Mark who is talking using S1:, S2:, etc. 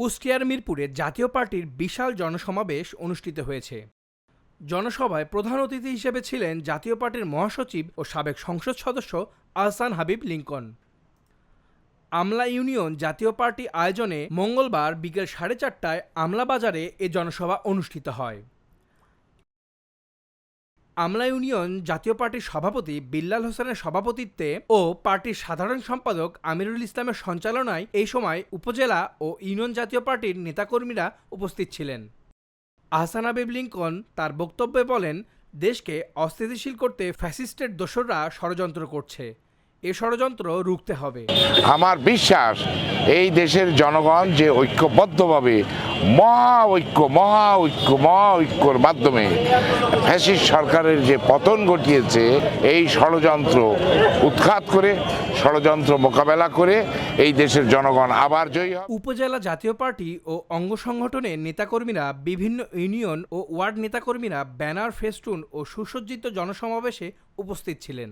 S1: কুষ্টিয়ার মিরপুরে জাতীয় পার্টির বিশাল জনসমাবেশ অনুষ্ঠিত হয়েছে। জনসভায় প্রধান অতিথি হিসেবে ছিলেন জাতীয় পার্টির মহাসচিব ও সাবেক সংসদ সদস্য Ahsan Habib Lincoln. Amla union Jatiya party আয়োজনে মঙ্গলবার বিকেল সাড়ে চারটায় আমলা বাজারে এ জনসভা অনুষ্ঠিত হয়। আমলা ইউনিয়ন জাতীয় পার্টির সভাপতি বিল্লাল হোসেনের সভাপতিত্বে ও পার্টির সাধারণ সম্পাদক আমিরুল ইসলামের সঞ্চালনায় এই সময় উপজেলা ও ইউনিয়ন জাতীয় পার্টির নেতাকর্মীরা উপস্থিত ছিলেন। আহসান হাবিব লিঙ্কন তার বক্তব্যে বলেন, দেশকে অস্থিতিশীল করতে ফ্যাসিস্টের দোসররা ষড়যন্ত্র করছে। এ ষড়যন্ত্র রুখতে হবে।
S2: আমার বিশ্বাস, এই দেশের জনগণ যে ঐক্যবদ্ধভাবে মহা ঐক্য মহা ঐক্য মহা ঐক্যর মাধ্যমে ফ্যাসিস্ট সরকারের যে পতন ঘটিয়েছে, এই ষড়যন্ত্র উৎখাত করে, ষড়যন্ত্র মোকাবেলা করে এই দেশের জনগণ আবার জয়ী
S1: উপজেলা জাতীয় পার্টি ও অঙ্গ সংগঠনের নেতাকর্মীরা, বিভিন্ন ইউনিয়ন ও ওয়ার্ড নেতাকর্মীরা ব্যানার, ফেস্টুন ও সুসজ্জিত জনসমাবেশে উপস্থিত ছিলেন।